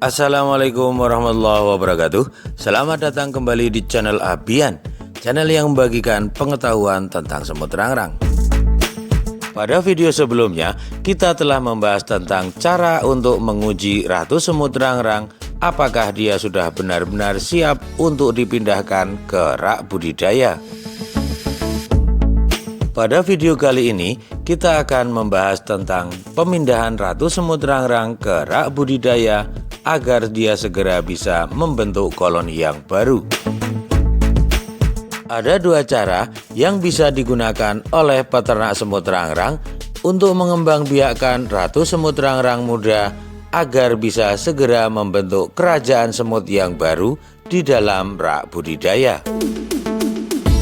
Assalamualaikum warahmatullahi wabarakatuh. Selamat datang kembali di channel Abian Channel yang membagikan pengetahuan tentang semut rangrang. Pada video sebelumnya kita telah membahas tentang cara untuk menguji ratu semut rangrang Apakah dia sudah benar-benar siap untuk dipindahkan ke rak budidaya. Pada video kali ini, kita akan membahas tentang pemindahan ratu semut rangrang ke rak budidaya agar dia segera bisa membentuk koloni yang baru. Ada dua cara yang bisa digunakan oleh peternak semut rangrang untuk mengembangbiakkan ratu semut rangrang muda agar bisa segera membentuk kerajaan semut yang baru di dalam rak budidaya.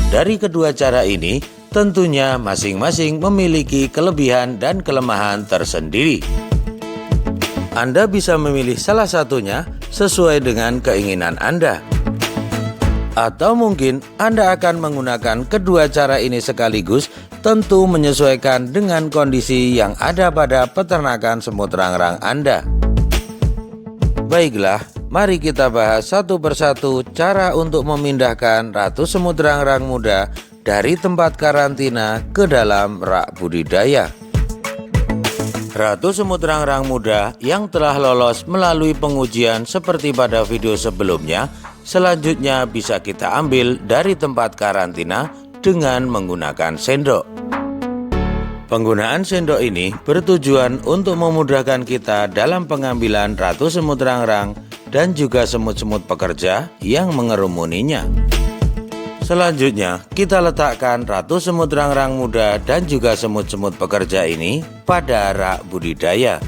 Dari kedua cara ini, tentunya masing-masing memiliki kelebihan dan kelemahan tersendiri. Anda bisa memilih salah satunya sesuai dengan keinginan Anda. Atau mungkin Anda akan menggunakan kedua cara ini sekaligus tentu menyesuaikan dengan kondisi yang ada pada peternakan semut rangrang Anda. Baiklah, mari kita bahas satu persatu cara untuk memindahkan ratu semut rangrang muda dari tempat karantina ke dalam rak budidaya. Ratu semut rangrang muda yang telah lolos melalui pengujian seperti pada video sebelumnya, selanjutnya bisa kita ambil dari tempat karantina dengan menggunakan sendok. Penggunaan sendok ini bertujuan untuk memudahkan kita dalam pengambilan ratu semut rangrang dan juga semut-semut pekerja yang mengerumuninya. Selanjutnya, kita letakkan ratu semut rangrang muda dan juga semut-semut pekerja ini pada rak budidaya.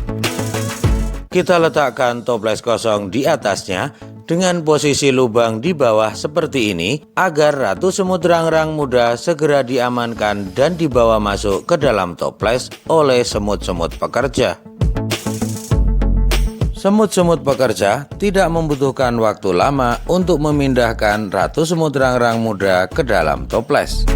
Kita letakkan toples kosong di atasnya dengan posisi lubang di bawah seperti ini agar ratu semut rangrang muda segera diamankan dan dibawa masuk ke dalam toples oleh semut-semut pekerja. Semut-semut pekerja tidak membutuhkan waktu lama untuk memindahkan ratu semut rangrang muda ke dalam toples.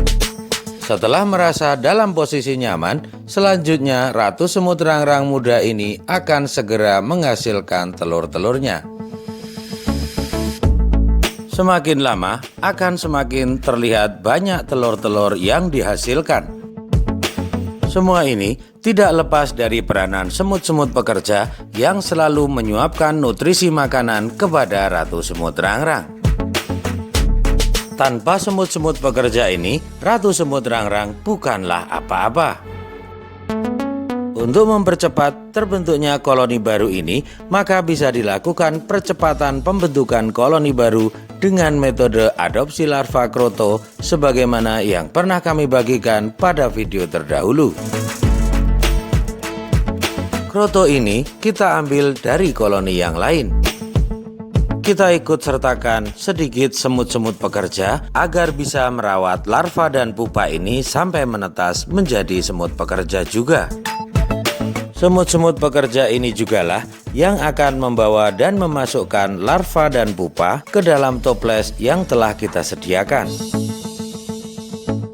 Setelah merasa dalam posisi nyaman, selanjutnya ratu semut rangrang muda ini akan segera menghasilkan telur-telurnya. Semakin lama, akan semakin terlihat banyak telur-telur yang dihasilkan. Semua ini tidak lepas dari peranan semut-semut pekerja yang selalu menyuapkan nutrisi makanan kepada ratu semut rangrang. Tanpa semut-semut pekerja ini, ratu semut rangrang bukanlah apa-apa. Untuk mempercepat terbentuknya koloni baru ini, maka bisa dilakukan percepatan pembentukan koloni baru dengan metode adopsi larva kroto sebagaimana yang pernah kami bagikan pada video terdahulu. Kroto ini kita ambil dari koloni yang lain. Kita ikut sertakan sedikit semut-semut pekerja agar bisa merawat larva dan pupa ini sampai menetas menjadi semut pekerja juga. Semut-semut pekerja ini jugalah yang akan membawa dan memasukkan larva dan pupa ke dalam toples yang telah kita sediakan.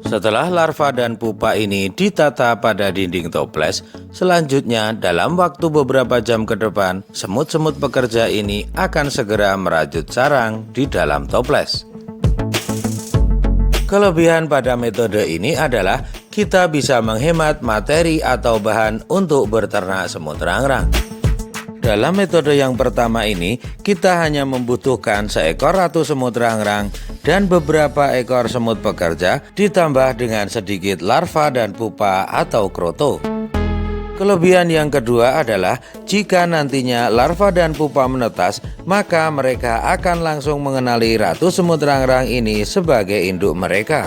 Setelah larva dan pupa ini ditata pada dinding toples, selanjutnya dalam waktu beberapa jam ke depan, semut-semut pekerja ini akan segera merajut sarang di dalam toples. Kelebihan pada metode ini adalah kita bisa menghemat materi atau bahan untuk berternak semut rangrang. Dalam metode yang pertama ini, kita hanya membutuhkan seekor ratu semut rangrang dan beberapa ekor semut pekerja ditambah dengan sedikit larva dan pupa atau kroto. Kelebihan yang kedua adalah jika nantinya larva dan pupa menetas, maka mereka akan langsung mengenali ratu semut rangrang ini sebagai induk mereka.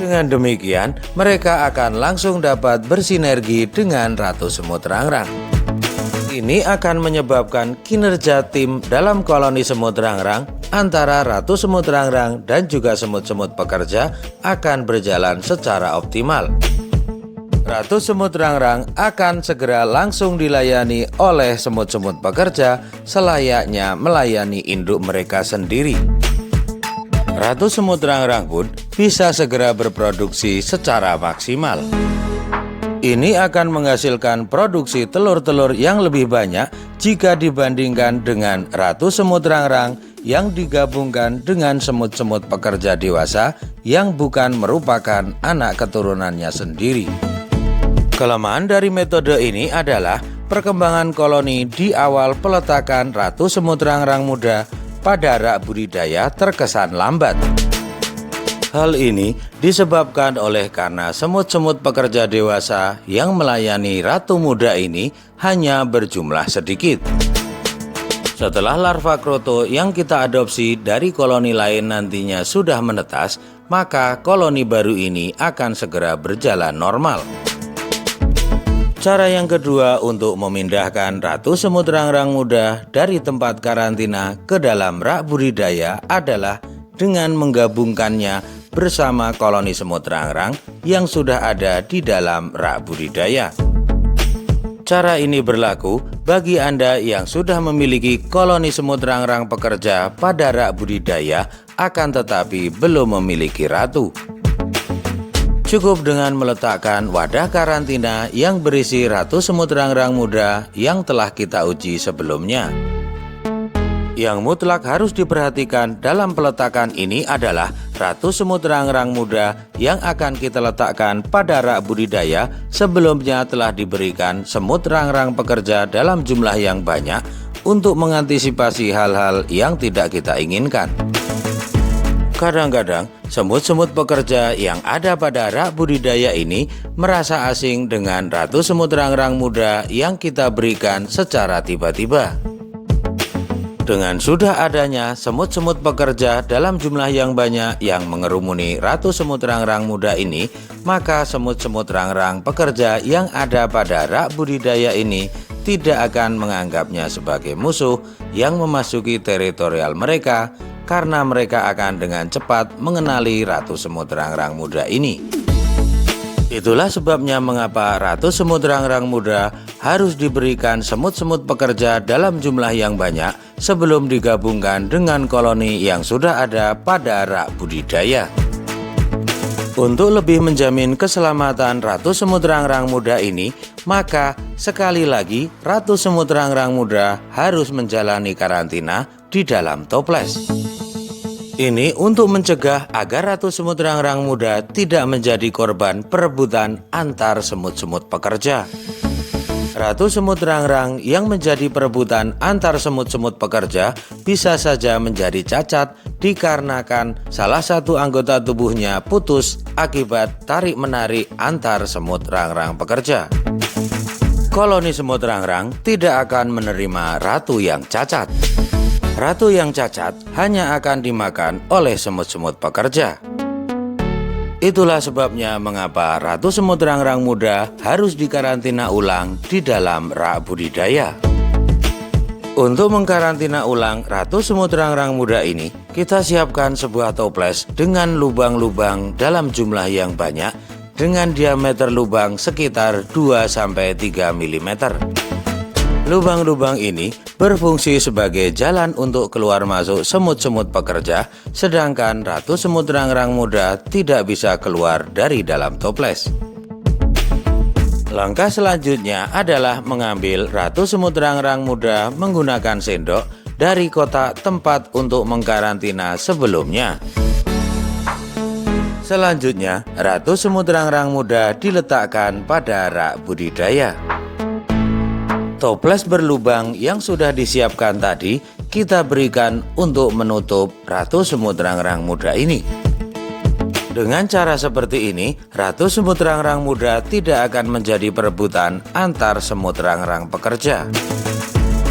Dengan demikian, mereka akan langsung dapat bersinergi dengan Ratu Semut Rangrang. Ini akan menyebabkan kinerja tim dalam koloni semut rangrang antara Ratu Semut Rangrang dan juga semut-semut pekerja akan berjalan secara optimal. Ratu semut rangrang akan segera langsung dilayani oleh semut-semut pekerja selayaknya melayani induk mereka sendiri. Ratu semut rangrang pun bisa segera berproduksi secara maksimal. Ini akan menghasilkan produksi telur-telur yang lebih banyak jika dibandingkan dengan ratu semut rangrang yang digabungkan dengan semut-semut pekerja dewasa yang bukan merupakan anak keturunannya sendiri. Kelemahan dari metode ini adalah perkembangan koloni di awal peletakan ratu semut rangrang muda pada rak budidaya terkesan lambat. Hal ini disebabkan oleh karena semut-semut pekerja dewasa yang melayani ratu muda ini hanya berjumlah sedikit. Setelah larva kroto yang kita adopsi dari koloni lain nantinya sudah menetas, maka koloni baru ini akan segera berjalan normal. Cara yang kedua untuk memindahkan ratu semut rangrang muda dari tempat karantina ke dalam rak budidaya adalah dengan menggabungkannya bersama koloni semut rangrang yang sudah ada di dalam rak budidaya. Cara ini berlaku bagi Anda yang sudah memiliki koloni semut rangrang pekerja pada rak budidaya akan tetapi belum memiliki ratu. Cukup dengan meletakkan wadah karantina yang berisi ratu semut rangrang muda yang telah kita uji sebelumnya. Yang mutlak harus diperhatikan dalam peletakan ini adalah ratu semut rangrang muda yang akan kita letakkan pada rak budidaya sebelumnya telah diberikan semut rangrang pekerja dalam jumlah yang banyak untuk mengantisipasi hal-hal yang tidak kita inginkan. Kadang-kadang, semut-semut pekerja yang ada pada rak budidaya ini merasa asing dengan ratu semut rangrang muda yang kita berikan secara tiba-tiba. Dengan sudah adanya semut-semut pekerja dalam jumlah yang banyak yang mengerumuni ratu semut rangrang muda ini, maka semut-semut rangrang pekerja yang ada pada rak budidaya ini tidak akan menganggapnya sebagai musuh yang memasuki teritorial mereka karena mereka akan dengan cepat mengenali ratu semut rangrang muda ini. Itulah sebabnya mengapa Ratu Semut Rangrang Muda harus diberikan semut-semut pekerja dalam jumlah yang banyak sebelum digabungkan dengan koloni yang sudah ada pada rak budidaya. Untuk lebih menjamin keselamatan Ratu Semut Rangrang Muda ini, maka sekali lagi Ratu Semut Rangrang Muda harus menjalani karantina di dalam toples. Ini untuk mencegah agar ratu semut rangrang muda tidak menjadi korban perebutan antar semut-semut pekerja. Ratu semut rangrang yang menjadi perebutan antar semut-semut pekerja bisa saja menjadi cacat dikarenakan salah satu anggota tubuhnya putus akibat tarik-menarik antar semut rangrang pekerja. Koloni semut rangrang tidak akan menerima ratu yang cacat ratu yang cacat hanya akan dimakan oleh semut-semut pekerja. Itulah sebabnya mengapa ratu semut rangrang muda harus dikarantina ulang di dalam rak budidaya. Untuk mengkarantina ulang ratu semut rangrang muda ini, kita siapkan sebuah toples dengan lubang-lubang dalam jumlah yang banyak dengan diameter lubang sekitar 2-3 mm. Lubang-lubang ini berfungsi sebagai jalan untuk keluar masuk semut-semut pekerja, sedangkan ratu semut rangrang muda tidak bisa keluar dari dalam toples. Langkah selanjutnya adalah mengambil ratu semut rangrang muda menggunakan sendok dari kotak tempat untuk mengkarantina sebelumnya. Selanjutnya, ratu semut rangrang muda diletakkan pada rak budidaya. Toples berlubang yang sudah disiapkan tadi kita berikan untuk menutup ratu semut rangrang muda ini. Dengan cara seperti ini, ratu semut rangrang muda tidak akan menjadi perebutan antar semut rangrang pekerja.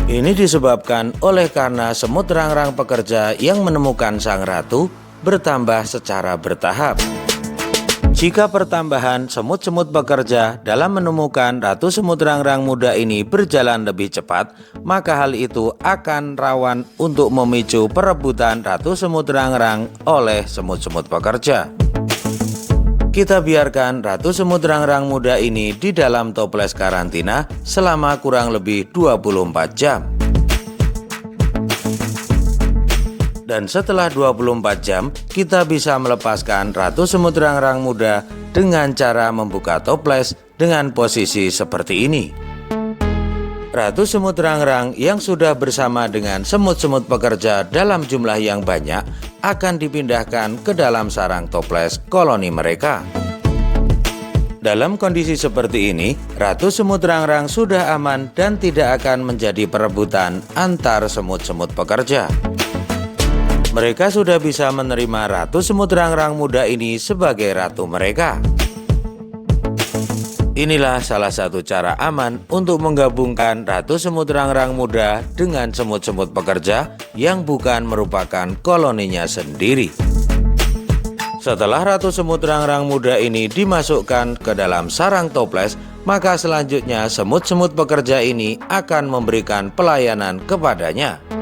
Ini disebabkan oleh karena semut rangrang pekerja yang menemukan sang ratu bertambah secara bertahap. Jika pertambahan semut-semut bekerja dalam menemukan ratu semut rangrang muda ini berjalan lebih cepat, maka hal itu akan rawan untuk memicu perebutan ratu semut rangrang oleh semut-semut pekerja. Kita biarkan ratu semut rangrang muda ini di dalam toples karantina selama kurang lebih 24 jam. Dan setelah 24 jam, kita bisa melepaskan ratu semut rang-rang muda dengan cara membuka toples dengan posisi seperti ini. Ratu semut rang-rang yang sudah bersama dengan semut-semut pekerja dalam jumlah yang banyak akan dipindahkan ke dalam sarang toples koloni mereka. Dalam kondisi seperti ini, Ratu Semut Rang-Rang sudah aman dan tidak akan menjadi perebutan antar semut-semut pekerja. Mereka sudah bisa menerima Ratu Semut Rang-Rang muda ini sebagai ratu mereka. Inilah salah satu cara aman untuk menggabungkan Ratu Semut Rang-Rang muda dengan semut-semut pekerja yang bukan merupakan koloninya sendiri. Setelah ratu semut rang-rang muda ini dimasukkan ke dalam sarang toples, maka selanjutnya semut-semut pekerja ini akan memberikan pelayanan kepadanya.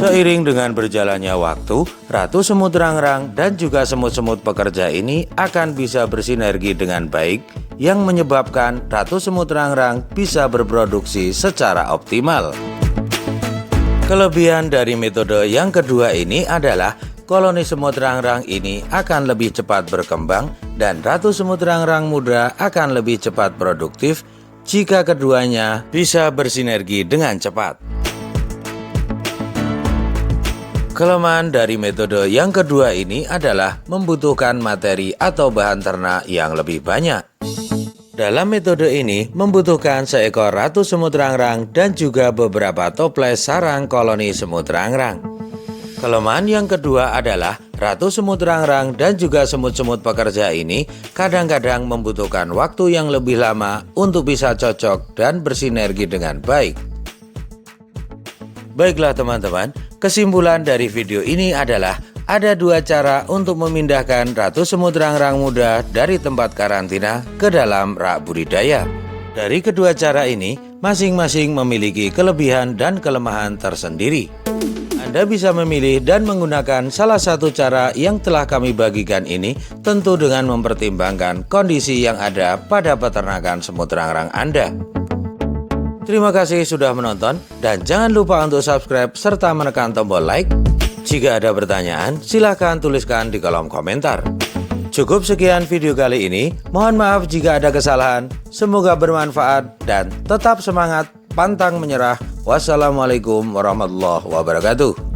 Seiring dengan berjalannya waktu, ratu semut rang-rang dan juga semut-semut pekerja ini akan bisa bersinergi dengan baik yang menyebabkan ratu semut rang-rang bisa berproduksi secara optimal. Kelebihan dari metode yang kedua ini adalah koloni semut rang-rang ini akan lebih cepat berkembang dan ratu semut rang-rang muda akan lebih cepat produktif jika keduanya bisa bersinergi dengan cepat. Kelemahan dari metode yang kedua ini adalah membutuhkan materi atau bahan ternak yang lebih banyak. Dalam metode ini membutuhkan seekor ratu semut rang-rang dan juga beberapa toples sarang koloni semut rang-rang. Kelemahan yang kedua adalah ratu semut rang-rang dan juga semut-semut pekerja ini kadang-kadang membutuhkan waktu yang lebih lama untuk bisa cocok dan bersinergi dengan baik. Baiklah teman-teman, kesimpulan dari video ini adalah ada dua cara untuk memindahkan ratu semut rang-rang muda dari tempat karantina ke dalam rak budidaya. Dari kedua cara ini, masing-masing memiliki kelebihan dan kelemahan tersendiri. Anda bisa memilih dan menggunakan salah satu cara yang telah kami bagikan ini tentu dengan mempertimbangkan kondisi yang ada pada peternakan semut rang-rang Anda. Terima kasih sudah menonton dan jangan lupa untuk subscribe serta menekan tombol like. Jika ada pertanyaan, silahkan tuliskan di kolom komentar. Cukup sekian video kali ini. Mohon maaf jika ada kesalahan. Semoga bermanfaat dan tetap semangat, pantang menyerah, Wassalamualaikum warahmatullahi wabarakatuh.